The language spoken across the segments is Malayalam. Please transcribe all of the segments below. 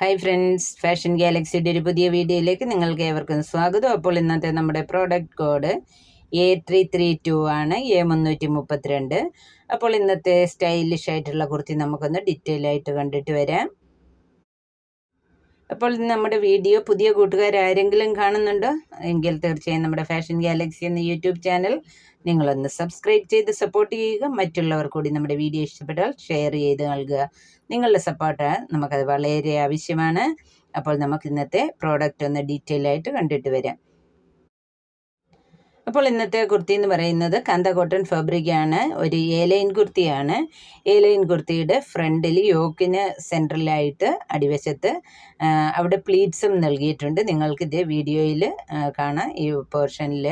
ഹായ് ഫ്രണ്ട്സ് ഫാഷൻ ഗാലക്സിയുടെ ഒരു പുതിയ വീഡിയോയിലേക്ക് നിങ്ങൾക്ക് ഏവർക്കും സ്വാഗതം. അപ്പോൾ ഇന്നത്തെ നമ്മുടെ product code A three three two ആണ് എ മുന്നൂറ്റി മുപ്പത്തിരണ്ട് അപ്പോൾ ഇന്നത്തെ സ്റ്റൈലിഷ് ആയിട്ടുള്ള കുർത്തി നമുക്കൊന്ന് ഡീറ്റെയിൽ ആയിട്ട് കണ്ടിട്ട് വരാം. അപ്പോൾ നമ്മുടെ വീഡിയോ പുതിയ കൂട്ടുകാർ ആരെങ്കിലും കാണുന്നുണ്ടോ? എങ്കിൽ തീർച്ചയായും നമ്മുടെ ഫാഷൻ ഗാലക്സി എന്ന യൂട്യൂബ് ചാനൽ നിങ്ങളൊന്ന് സബ്സ്ക്രൈബ് ചെയ്ത് സപ്പോർട്ട് ചെയ്യുക. മറ്റുള്ളവർ കൂടി നമ്മുടെ വീഡിയോ ഇഷ്ടപ്പെട്ടാൽ ഷെയർ ചെയ്ത് നൽകുക. നിങ്ങളുടെ സപ്പോർട്ട് നമുക്കത് വളരെ ആവശ്യമാണ്. അപ്പോൾ നമുക്ക് ഇന്നത്തെ പ്രോഡക്റ്റ് ഒന്ന് ഡീറ്റെയിൽ ആയിട്ട് കണ്ടിട്ട് വരാം. അപ്പോൾ ഇന്നത്തെ കുർത്തി എന്ന് പറയുന്നത് കന്ത കോട്ടൺ ഫാബ്രിക് ആണ്. ഒരു ഏലൈൻ കുർത്തിയാണ്. ഏലൈൻ കുർത്തിയുടെ ഫ്രണ്ടിൽ യോക്കിന് സെൻട്രലായിട്ട് അടിവശത്ത് അവിടെ പ്ലീറ്റ്സും നൽകിയിട്ടുണ്ട്. നിങ്ങൾക്ക് ഇതേ വീഡിയോയിൽ കാണാം. ഈ പോർഷനിൽ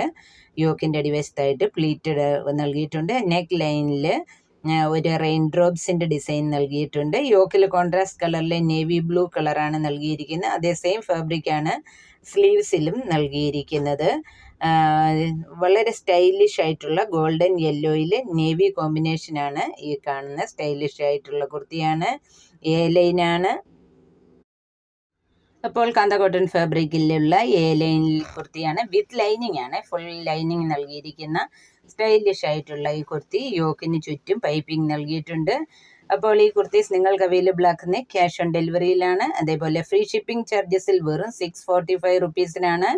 യോക്കിന്റെ അടിവശത്തായിട്ട് പ്ലീറ്റഡ് നൽകിയിട്ടുണ്ട്. നെക്ക് ലൈനിൽ ഒരു റെയിൻ ഡ്രോപ്സിന്റെ ഡിസൈൻ നൽകിയിട്ടുണ്ട് യോക്കിൽ കോൺട്രാസ്റ്റ് കളറിലെ നേവി ബ്ലൂ കളറാണ് നൽകിയിരിക്കുന്നത്. അതേ സെയിം ഫാബ്രിക്കാണ് സ്ലീവ്സിലും നൽകിയിരിക്കുന്നത്. വളരെ സ്റ്റൈലിഷ് ആയിട്ടുള്ള ഗോൾഡൻ യെല്ലോയിൽ നേവി കോമ്പിനേഷനാണ് ഈ കാണുന്ന സ്റ്റൈലിഷ് ആയിട്ടുള്ള കുർത്തിയാണ്. എ ലൈനാണ് അപ്പോൾ കാന്ത കോട്ടൺ ഫാബ്രിക്കിലുള്ള എ ലൈൻ കുർത്തിയാണ്. വിത്ത് ലൈനിങ് ആണ്. ഫുൾ ലൈനിങ് നൽകിയിരിക്കുന്ന സ്റ്റൈലിഷ് ആയിട്ടുള്ള ഈ കുർത്തി. യോക്കിന് ചുറ്റും പൈപ്പിംഗ് നൽകിയിട്ടുണ്ട്. അപ്പോൾ ഈ കുർത്തീസ് നിങ്ങൾക്ക് അവൈലബിൾ ആക്കുന്നത് ക്യാഷ് ഓൺ ഡെലിവറിയിലാണ് അതേപോലെ ഫ്രീ ഷിപ്പിംഗ് ചാർജസിൽ വെറും സിക്സ് ഫോർട്ടി ഫൈവ് റുപ്പീസിനാണ്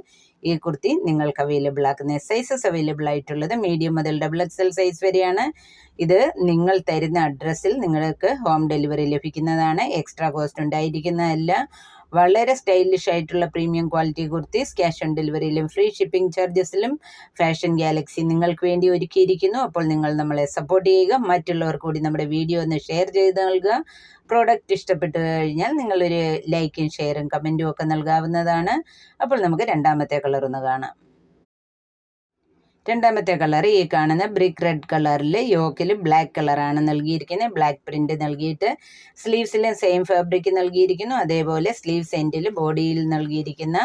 ഈ കുർത്തി നിങ്ങൾക്ക് അവൈലബിൾ ആക്കുന്ന സൈസസ് അവൈലബിൾ ആയിട്ടുള്ളത് മീഡിയം മുതൽ ഡബിൾ എക്സൽ സൈസ് വരെയാണ്. ഇത് നിങ്ങൾ തരുന്ന അഡ്രസ്സിൽ നിങ്ങൾക്ക് ഹോം ഡെലിവറി ലഭിക്കുന്നതാണ്. എക്സ്ട്രാ കോസ്റ്റ് ഉണ്ടായിരിക്കുന്നതല്ല. വളരെ സ്റ്റൈലിഷ് ആയിട്ടുള്ള premium quality kurtis cash on ഡെലിവറിയിലും free shipping ചാർജസിലും ഫാഷൻ ഗാലക്സി നിങ്ങൾക്ക് വേണ്ടി ഒരുക്കിയിരിക്കുന്നു. അപ്പോൾ നിങ്ങൾ നമ്മളെ സപ്പോർട്ട് ചെയ്യുക. മറ്റുള്ളവർ കൂടി നമ്മുടെ വീഡിയോ ഒന്ന് ഷെയർ ചെയ്ത് നൽകുക. പ്രോഡക്റ്റ് ഇഷ്ടപ്പെട്ടു കഴിഞ്ഞാൽ നിങ്ങളൊരു ലൈക്കും ഷെയറും കമന്റും ഒക്കെ നൽകാവുന്നതാണ്. അപ്പോൾ നമുക്ക് രണ്ടാമത്തെ കളർ ഒന്ന് കാണാം. രണ്ടാമത്തെ കളർ ഈ കാണുന്ന ബ്രിക്ക് റെഡ് കളറിൽ യോക്കിൽ ബ്ലാക്ക് കളറാണ് നൽകിയിരിക്കുന്നത്. ബ്ലാക്ക് പ്രിന്റ് നൽകിയിട്ട് സ്ലീവ്സിലും സെയിം ഫാബ്രിക് നൽകിയിരിക്കുന്നു. അതേപോലെ സ്ലീവ്സ് എൻഡിൽ ബോഡിയിൽ നൽകിയിരിക്കുന്ന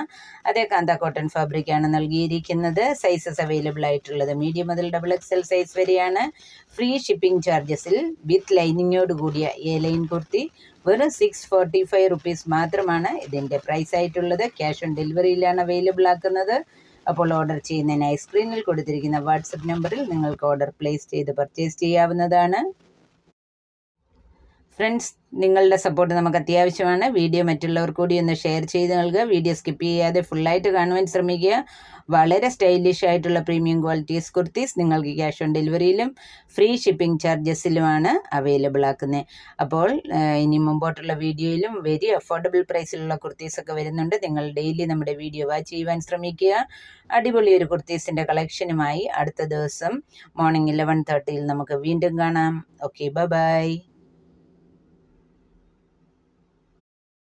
അതേ കാന്ത കോട്ടൺ ഫാബ്രിക്കാണ് നൽകിയിരിക്കുന്നത്. സൈസസ് അവൈലബിൾ ആയിട്ടുള്ളത് മീഡിയം മുതൽ ഡബിൾ എക്സൽ സൈസ് വരെയാണ്. ഫ്രീ ഷിപ്പിംഗ് ചാർജസിൽ വിത്ത് ലൈനിങ്ങോട് കൂടിയ എ ലൈൻ കുർത്തി വെറും സിക്സ് ഫോർട്ടി ഫൈവ് റുപ്പീസ് മാത്രമാണ് ഇതിന്റെ പ്രൈസ് ആയിട്ടുള്ളത്. ക്യാഷ് ഓൺ ഡെലിവറിയിലാണ് അവൈലബിൾ ആക്കുന്നത്. അപ്പോൾ ഓർഡർ ചെയ്യുന്നതിനായി സ്ക്രീനിൽ കൊടുത്തിരിക്കുന്ന വാട്സപ്പ് നമ്പറിൽ നിങ്ങൾക്ക് ഓർഡർ പ്ലേസ് ചെയ്ത് പർച്ചേസ് ചെയ്യാവുന്നതാണ്. ഫ്രണ്ട്സ് നിങ്ങളുടെ സപ്പോർട്ട് നമുക്ക് അത്യാവശ്യമാണ്. വീഡിയോ മറ്റുള്ളവർ കൂടി ഒന്ന് ഷെയർ ചെയ്ത് നൽകുക. വീഡിയോ സ്കിപ്പ് ചെയ്യാതെ ഫുള്ളായിട്ട് കാണുവാൻ ശ്രമിക്കുക. വളരെ സ്റ്റൈലിഷ് ആയിട്ടുള്ള പ്രീമിയം ക്വാളിറ്റീസ് കുർത്തീസ് നിങ്ങൾക്ക് ക്യാഷ് ഓൺ ഡെലിവറിയിലും ഫ്രീ ഷിപ്പിംഗ് ചാർജസിലുമാണ് അവൈലബിൾ ആക്കുന്നത്. അപ്പോൾ ഇനി മുമ്പോട്ടുള്ള വീഡിയോയിലും വെരി അഫോർഡബിൾ പ്രൈസിലുള്ള കുർത്തീസൊക്കെ വരുന്നുണ്ട്. നിങ്ങൾ ഡെയിലി നമ്മുടെ വീഡിയോ വാച്ച് ചെയ്യുവാൻ ശ്രമിക്കുക. അടിപൊളി ഒരു കുർത്തീസിന്റെ കളക്ഷനുമായി അടുത്ത ദിവസം മോർണിംഗ് ഇലവൻ തേർട്ടിയിൽ നമുക്ക് വീണ്ടും കാണാം. Okay bye